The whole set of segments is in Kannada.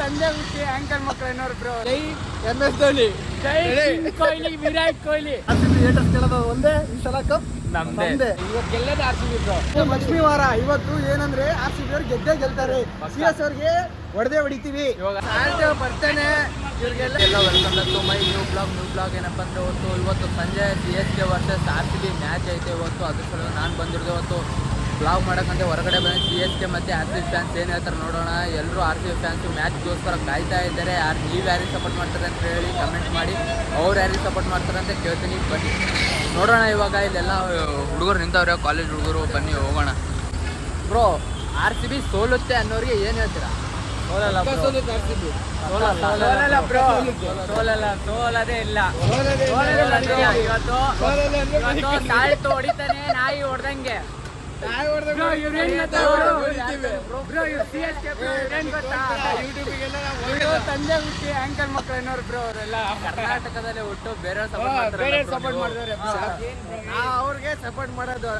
ತಂದೆ ಹುಟ್ಟಿ ಆಂಕರ್ ಮಕ್ಕಳು ಏನೋರು ಬ್ರೋ ಜೈ ಎಂ ಎಸ್ ಧೋನಿ. ಜೈ ಕೊಹ್ಲಿ ವಿರಾಟ್ ಕೊಹ್ಲಿ. ಏಟರ್ಸ್ ಕೇಳೋದು ಒಂದೇ ಈ ಸಲ ಕಪ್ ನಮ್ದೇ. ಇವತ್ತು ಗೆಲ್ಲದ R C B bro Lakshmi ವಾರ ಇವತ್ತು ಏನಂದ್ರೆ ಆರ್ ಸಿ ಬಿ ಅವ್ರು ಗೆದ್ದೇ ಗೆಲ್ತಾರೆ. ಸಿ ಎಸ್ ಅವ್ರಿಗೆ ಹೊಡೆದೇ ಹೊಡಿತೀವಿ. ಇವಾಗ ಬರ್ತಾನೆ. ಇವ್ರಿಗೆಲ್ಲ ಎಲ್ಲ welcome back to my new blog new blog ಏನಪ್ಪ ಅಂದ್ರೆ ಇವತ್ತು ಇವತ್ತು ಸಂಜೆ C S K versus R C B match ಐತೆ ಇವತ್ತು. ಅದ್ರ ಸಲ ನಾನು ಬಂದಿರೋದು ಇವತ್ತು. ಬ್ಲಾಗ್ ಮಾಡೋಕ್ಕಂತ ಹೊರಗಡೆ ಬಂದು ಸಿ ಎಸ್ ಕೆ ಮತ್ತು ಆರ್ ಸಿ ಫ್ಯಾನ್ಸ್ ಏನು ಹೇಳ್ತಾರೆ ನೋಡೋಣ. ಎಲ್ಲರೂ ಆರ್ ಸಿ ಫ್ಯಾನ್ಸು ಮ್ಯಾಚ್ಗೋಸ್ಕರ ಕಾಯ್ತಾ ಇದ್ದಾರೆ. ಯಾರು ನೀವು ಯಾರಿಗೆ ಸಪೋರ್ಟ್ ಮಾಡ್ತಾರೆ ಅಂತ ಹೇಳಿ ಕಮೆಂಟ್ ಮಾಡಿ. ಅವ್ರು ಯಾರಿಗೆ ಸಪೋರ್ಟ್ ಮಾಡ್ತಾರೆ ಅಂತ ಕೇಳ್ತೀನಿ. ಬನ್ನಿ. ನೋಡೋಣ ಇವಾಗ ಇಲ್ಲೆಲ್ಲ ಹುಡುಗರು ನಿಂತವ್ರೆ ಕಾಲೇಜ್ ಹುಡುಗರು ಬನ್ನಿ ಹೋಗೋಣ. ಬ್ರೋ ಆರ್ ಸಿ ಬಿ ಸೋಲುತ್ತೆ ಅನ್ನೋರಿಗೆ ಏನು ಹೇಳ್ತೀರಾ? ಸೋಲಲ್ಲ ಸೋಲಲ್ಲ ಸೋಲಲ್ಲ ಸೋಲದೇ ಇಲ್ಲ. ಇವತ್ತು ಹೊಡಿತಾನೆ ನಾಯಿ ಹೊಡ್ದಂಗೆ. ತಂದೆ ಹುಟ್ಟಿ ಆಂಕರ್ ಮಕ್ಕಳು ಏನೋರು ಬ್ರೋ ಅವರೆಲ್ಲ ಕರ್ನಾಟಕದಲ್ಲಿ ಹುಟ್ಟು ಬೇರೆ ಸಪೋರ್ಟ್ ಮಾಡ್ತಾರೆ ಮಾಡಿದ್ರೆ ಅವ್ರಿಗೆ ಸಪೋರ್ಟ್ ಮಾಡೋದು.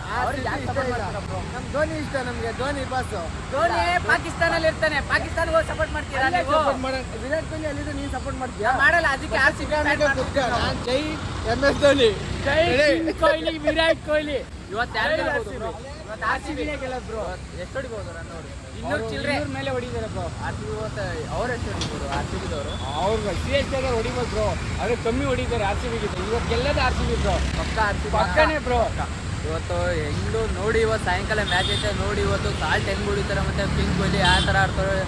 ನಮ್ ಧೋನಿ ಇಷ್ಟ ನಮ್ಗೆ ಧೋನಿ ಬಾಸ್ ಧೋನಿ ಪಾಕಿಸ್ತಾನಲ್ಲಿ ಇರ್ತಾನೆ ಪಾಕಿಸ್ತಾನ ಸಪೋರ್ಟ್ ಮಾಡ್ತೀರಾ ವಿರಾಟ್ ಕೊಹ್ಲಿ ಅಲ್ಲಿದ್ದು ನೀನ್ ಸಪೋರ್ಟ್ ಮಾಡ್ತೀಯಾ ಮಾಡಲ್ಲ ಅದಕ್ಕೆ ಆರ್ ಸಿ ಜೈ ಎಂ ಎಸ್ ಧೋನಿ ಜೈ ಕೊಹ್ಲಿ ವಿರಾಟ್ ಕೊಹ್ಲಿ ಇವತ್ತು ಯಾರು ಎಷ್ಟು ಹೊಡಿಬೋದು ರನ್ ಅವರು? ಇನ್ನೂರು ಚಿಲ್ಲರೆ ಮೇಲೆ ಹೊಡಿತಾರೆ ಬ್ರೋ ಆರ್ ಸಿ ಬಿ ಅವ್ರು ಎಷ್ಟು ಹೊಡಿಬೋದು ಆರ್ ಸಿ ಬಿದವರು? ಅವ್ರು ಸಿ ಎಸ್ ಕೆ ಹೊಡಿಬೋದು ಬ್ರೋ ಅದು ಕಮ್ಮಿ ಹೊಡಿತಾರೆ ಆರ್ ಸಿ ಬಿಗೆ. ಇವತ್ತು ಗೆಲ್ಲದ ಆರ್ ಸಿ ಬಿ ಬ್ರೋ ಪಕ್ಕ ಆರ್ ಸಿ ಪಕ್ಕನೇ ಬ್ರೋ ಇವತ್ತು ಹೆಂಗು ನೋಡಿ ಇವತ್ತು ಸಾಯಂಕಾಲ ಮ್ಯಾಚ್ ಐತೆ ನೋಡಿ ಇವತ್ತು ಸಾಲ್ಟ್ ಹೆಂಗ್ ಹೊಡಿತಾರೆ ಮತ್ತೆ ಪಿಂಕ್ ಕೊಹ್ಲಿ ಯಾವ ತರ ಆಡ್ತಾರೆ.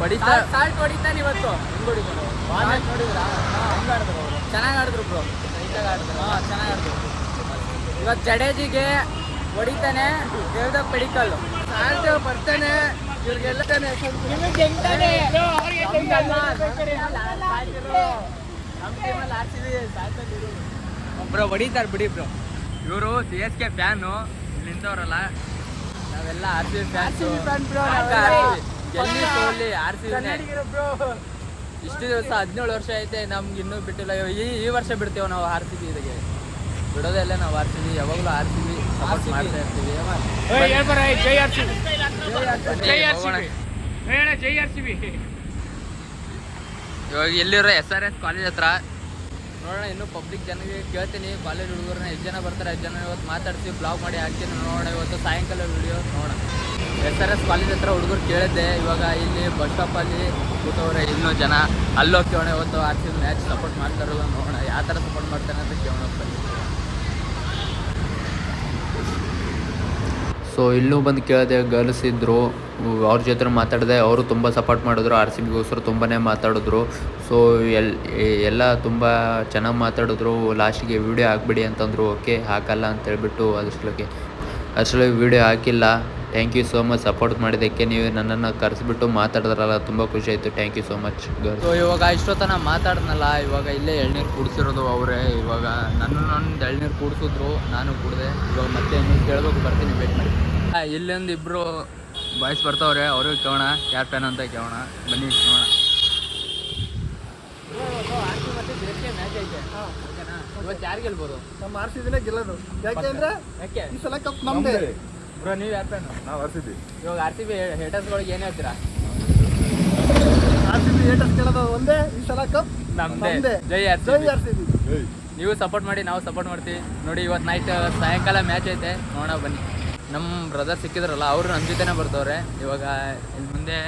ಹೊಡಿತಾ ಸಾಲ್ಟ್ ಹೊಡಿತಾನೆ ಇವತ್ತು. ಹೆಂಗ್ ಹೊಡಿತಾರೆ ನೋಡಿದ್ರಾ ಅವರು. ಚೆನ್ನಾಗಿ ಆಡಿದ್ರು ಬ್ರೋ ನೈಟಾಗಿ ಆಡಿದ್ರು ಹಾ ಚೆನ್ನಾಗಿ ಆಡಿದ್ರು. ಇವತ್ತು ಜಡೇಜಿಗೆ ಹೊಡಿತಾನೆ ದೇವ್ದ ಪಡಿಕಲ್ಲು. ಸಾರ್ಥ ಬರ್ತಾನೆ ಒಬ್ರು ಬ್ರೋ ಹೊಡಿತಾರೆ ಬಿಡಿ ಬ್ರೋ. ಇವರು ಸಿ ಎಸ್ ಕೆ ಫ್ಯಾನು. ನಿಂತವ್ರಲ್ಲ. ನಾವೆಲ್ಲ ಆರ್ ಸಿ ಬಿ ಫ್ಯಾನ್ ಸೋಲಿ ಆರ್ ಸಿ ಬ್ರೋ. ಇಷ್ಟು ದಿವಸ ಹದಿನೇಳು ವರ್ಷ ಐತೆ ನಮ್ಗೆ ಇನ್ನೂ ಬಿಟ್ಟಿಲ್ಲ. ಈ ಈ ವರ್ಷ ಬಿಡ್ತೇವೆ ನಾವು ಆರ್ ಸಿ ಬಿ ಇದಕ್ಕೆ ಬಿಡೋದೆಲ್ಲ ನಾವು ಆರ್ ಸಿ ಬಿ ಯಾವಾಗಲೂ ಆರ್ ಸಿ ಬಿ ಸಪೋರ್ಟ್ ಮಾಡ್ತಾ ಇರ್ತೀವಿ ಜೈ ಆರ್ ಸಿ ಜೈ ಆರ್ ಸಿ ಜೈ ಆರ್ ಸಿ ಬಿ. ಇವಾಗ ಎಲ್ಲಿರೋ ಎಸ್ ಆರ್ ಎಸ್ ಕಾಲೇಜ್ ಹತ್ರ? ನೋಡೋಣ ಇನ್ನು ಪಬ್ಲಿಕ್ ಜನರಿಗೆ ಕೇಳ್ತೀನಿ. ಕಾಲೇಜ್ ಹುಡುಗರನ್ನ ಎಷ್ಟು ಜನ ಬರ್ತಾರೆ ಎಷ್ಟು ಜನ ಇವತ್ತು ಮಾತಾಡ್ತೀವಿ ಬ್ಲಾಗ್ ಮಾಡಿ ಹಾಕ್ತೀನಿ. ನೋಡೋಣ ಇವತ್ತು ಸಾಯಂಕಾಲ ವಿಡಿಯೋ ನೋಡೋಣ. ಎಸ್ ಆರ್ ಎಸ್ ಕಾಲೇಜ್ ಹತ್ರ ಹುಡುಗರು ಕೇಳಿದ್ದೆ. ಇವಾಗ ಇಲ್ಲಿ ಬಸ್ ಸ್ಟಾಪಲ್ಲಿ ಕೂತವ್ರೆ ಇನ್ನೂ ಜನ. ಅಲ್ಲೋಗಿ ಕೇಳೋಣ ಇವತ್ತು ಆರ್ ಸಿ ಮ್ಯಾಚ್ ಸಪೋರ್ಟ್ ಮಾಡ್ತಾರಲ್ಲ ನೋಡೋಣ. ಯಾವ ಥರ ಸಪೋರ್ಟ್ ಮಾಡ್ತಾರೆ ಅಂತ ಕೇಳೋಣ ಬನ್ನಿ ಸೊ ಇಲ್ಲೂ ಬಂದು ಕೇಳಿದೆ ಗರ್ಲ್ಸ್ ಇದ್ದರು ಅವ್ರ ಜೊತೆ ಮಾತಾಡಿದೆ, ಅವರು ತುಂಬ ಸಪೋರ್ಟ್ ಮಾಡಿದ್ರು ಆರ್ ಸಿ ಬಿಗೋಸ್ಕರ ತುಂಬಾ ಮಾತಾಡಿದ್ರು. ಸೊ ಎಲ್ ಎಲ್ಲ ತುಂಬ ಚೆನ್ನಾಗಿ ಮಾತಾಡಿದ್ರು. ಲಾಸ್ಟಿಗೆ ವೀಡಿಯೋ ಹಾಕ್ಬಿಡಿ ಅಂತಂದರು, ಓಕೆ, ಹಾಕಲ್ಲ ಅಂತ ಹೇಳ್ಬಿಟ್ಟು ಅದ್ರ ಅಷ್ಟರಲ್ಲಿ ವೀಡಿಯೋ ಹಾಕಿಲ್ಲ. Thank you so much support ಮಾಡಿದ್ದಕ್ಕೆ ನೀವು ನನ್ನನ್ನು ಕರೆಸಿಬಿಟ್ಟು ಮಾತಾಡಿದ್ರಲ್ಲ ತುಂಬ ಖುಷಿ ಆಯಿತು. Thank you so much so ಇವಾಗ ಇಷ್ಟೊತ್ತನ ಮಾತಾಡಿದ್ನಲ್ಲ ಇವಾಗ ಇಲ್ಲೇ ಎಳ್ನೀರು ಕುಡಿಸಿರೋದು ಅವರೇ. ಇವಾಗ ನನ್ನ ಒಂದು ಎಳ್ನೀರು ಕುಡಿಸಿದ್ರು ನಾನು ಕುಡಿದೆ. ಇವಾಗ ಮತ್ತೆ ಇನ್ನೂ ಕೇಳಬೇಕು ಬರ್ತೀನಿ ವೇಟ್ ಮಾಡಿ. ಇಲ್ಲೊಂದು ಇಬ್ಬರು ಬಾಯ್ಸ್ ಬರ್ತಾವ್ರೆ ಅವ್ರಿಗೆ ಕೇಳೋಣ ಯಾರು ಫ್ಯಾನ್ ಅಂತ ಕೇಳೋಣ. ಬನ್ನಿ ಕೇಳೋಣ ಇವತ್ತು ಯಾರು ಗೆಲ್ಬೋದು? ನಮ್ಮ ಆರ್ಸಿದ್ರೆ ಗೆಲ್ಲೋದು. ಯಾಕೆ ಅಂದ್ರೆ ಈ ಸಲ ಕಪ್ ನಮ್ದೇ. ಬ್ರೋ ನೀವು ಯಾರು ಫ್ಯಾನು? ನಾವು ಆರ್ಸಿದ್ವಿ ಇವಾಗ ಆರ್ ಸಿ ಬಿ ಹೇಟರ್ಸ್ಗಳಿಗೆ ಏನು ಹೇಳ್ತೀರಾ? ಆರ್ ಸಿ ಬಿ ಏಟರ್ಸ್ ಕೇಳೋದು ಒಂದೇ ಈ ಸಲ ಕಪ್ ನಮ್ದೇ. ಜೈ ಆರ್ ಜೈ ಆರ್ ಸಿ ಬಿ. ನೀವು ಸಪೋರ್ಟ್ ಮಾಡಿ ನಾವು ಸಪೋರ್ಟ್ ಮಾಡ್ತೀವಿ. ನೋಡಿ ಇವತ್ತು ನೈಟ್ ಸಾಯಂಕಾಲ ಮ್ಯಾಚ್ ಐತೆ. ನೋಡೋಣ ಬನ್ನಿ. ನಮ್ಮ ಬ್ರದರ್ ಸಿಕ್ಕಿದ್ರಲ್ಲ ಅವರು ನಮ್ಮ ಜೊತೆನೇ ಬರ್ತವ್ರೆ. ಇವಾಗ ಇಲ್ಲಿ ಮುಂದೆ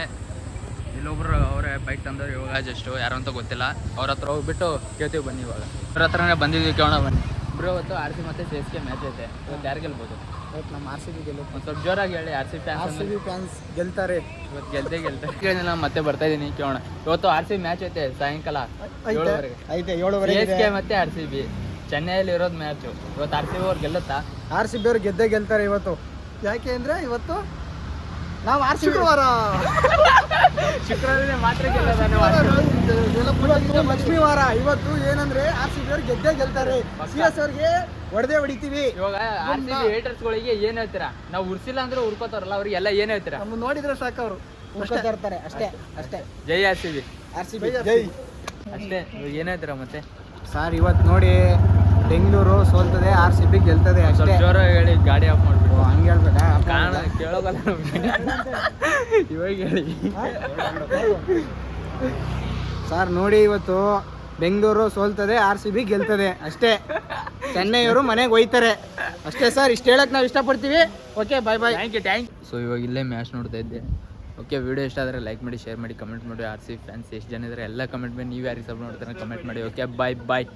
ಇಲ್ಲೊಬ್ರು ಅವರೇ ಬೈಕ್ ತಂದವ್ರು ಇವಾಗ ಜಸ್ಟು ಯಾರು ಅಂತ ಗೊತ್ತಿಲ್ಲ. ಅವ್ರ ಹತ್ರ ಹೋಗ್ಬಿಟ್ಟು ಕೇಳ್ತೀವಿ ಬನ್ನಿ ಇವಾಗ. ಅವ್ರ ಹತ್ರನೇ ಬಂದಿದ್ದೀವಿ ಕೇಳೋಣ ಬನ್ನಿ. ಬ್ರೋ ಇವತ್ತು ಆರ್ ಸಿ ಮತ್ತೆ ಸಿ ಎಸ್ ಕೆ ಮ್ಯಾಚ್ ಐತೆ. ಇವತ್ತು ಯಾರು ಗೆಲ್ಬೋದು? ಇವತ್ತು ನಮ್ಮ ಆರ್ ಸಿ ಬಿ ಗೆಲ್ಲೋದು ಒಂದು ಸ್ವಲ್ಪ ಜೋರಾಗಿ ಹೇಳಿ R C R C fans B fans ಗೆಲ್ತಾರೆ. ಇವತ್ತು ಗೆಲ್ದೇ ಗೆಲ್ತಾರೆ. ಕೇಳಿಲ್ಲ ಮತ್ತೆ ಬರ್ತಾ ಇದೀನಿ ಕೇಳೋಣ. ಇವತ್ತು ಆರ್ ಸಿ ಮ್ಯಾಚ್ ಐತೆ ಸಾಯಂಕಾಲ. ಐತೆ ಏಳುವರೆಗೆ. ಐತೆ ಏಳುವರೆಗೆ ಎಸ್ ಕೆ ಮತ್ತೆ ಆರ್ ಸಿ ಬಿ. ಚೆನ್ನೈಯಲ್ಲಿ ಇರೋದು ಮ್ಯಾಚ್ ಇವತ್ತು ಆರ್ ಸಿ ಬಿ ಅವ್ರು ಗೆಲ್ಲುತ್ತಾ? ಆರ್ ಸಿ ಬಿ ಅವ್ರು ಗೆದ್ದೇ ಗೆಲ್ತಾರೆ ಇವತ್ತು. ಯಾಕೆ ಅಂದ್ರೆ ಇವತ್ತು ನಾವು ಆರ್ ಸಿ ಶುಕ್ರವಾರ ಶುಕ್ರವಾರ ಮಾತ್ರ ಲಕ್ಷ್ಮೀವಾರ ಲಕ್ಷ್ಮೀ ವಾರ ಇವತ್ತು ಏನಂದ್ರೆ ಆರ್ ಬಿ ಅವ್ರು ಗೆದ್ದೇ ಗೆಲ್ತಾರೆ. ಸಿ ಎಸ್ ಅವ್ರಿಗೆ ಹೊಡೆದೇ ಹೊಡಿತೀವಿ. ಇವಾಗ ಆರ್ ಸಿ ಬಿ ಹೇಟರ್ಸ್ಗಳಿಗೆ ಏನ್ ಹೇಳ್ತೀರಾ? ನಾವು ಉರ್ಸಿಲ್ಲ ಅಂದ್ರೆ ಉರ್ಕೋತಾರಲ್ಲ ಅವ್ರಿಗೆ ಎಲ್ಲ ಏನ್ ಹೇಳ್ತೀರಾ? ನಮ್ಮನ್ನ ನೋಡಿದ್ರೆ ಸಾಕು ಅವರು. ಇರ್ತಾರೆ ಅಷ್ಟೇ ಅಷ್ಟೇ. ಜೈ R C B R C B ಜೈ ಅಷ್ಟೇ ಏನ್ ಹೇಳ್ತೀರಾ ಮತ್ತೆ? ಸರ್ ಇವತ್ತು ನೋಡಿ ಬೆಂಗಳೂರು ಸೋಲ್ತದೆ ಆರ್ ಸಿ ಬಿ ಗೆಲ್ತದೆ ಅಷ್ಟೇ. ಜೋರಾಗಿ ಹೇಳಿ ಗಾಡಿ ಆಫ್ ಮಾಡ್ಬಿಡು ಮಾಡ್ಬಿಟ್ಟು ಹಂಗೆ ಹೇಳ್ಬೇಕಾ ಕಾರಣ ಕೇಳೋಗಲ್ಲ ಇವಾಗ ಹೇಳಿ. ಸರ್ ನೋಡಿ ಇವತ್ತು ಬೆಂಗಳೂರು ಸೋಲ್ತದೆ ಆರ್ ಸಿ ಬಿ ಗೆಲ್ತದೆ ಅಷ್ಟೇ. ಚೆನ್ನೈಯವರು ಮನೆಗೆ ಒಯ್ತಾರೆ. ಅಷ್ಟೇ ಸರ್ ಇಷ್ಟು ಹೇಳಕ್ ನಾವು ಇಷ್ಟಪಡ್ತೀವಿ. Okay bye bye thank you thank so ಇವಾಗ ಇಲ್ಲೇ ಮ್ಯಾಚ್ ನೋಡ್ತಾ ಇದ್ದೆ. ಓಕೆ ವಿಡಿಯೋ ಇಷ್ಟ ಆದರೆ ಲೈಕ್ ಮಾಡಿ ಶೇರ್ ಮಾಡಿ ಕಮೆಂಟ್ ಮಾಡಿ. ಆರ್ ಸಿ ಫ್ಯಾನ್ಸ್ ಎಷ್ಟು ಜನ ಇದ್ದಾರೆ ಎಲ್ಲ ಕಮೆಂಟ್ ಮಾಡಿ. ನೀವು ಯಾರಿಗೆ ಸಬ್ ನೋಡ್ತಾರೆ ಕಮೆಂಟ್ ಮಾಡಿ. ಓಕೆ ಬಾಯ್ ಬಾಯ್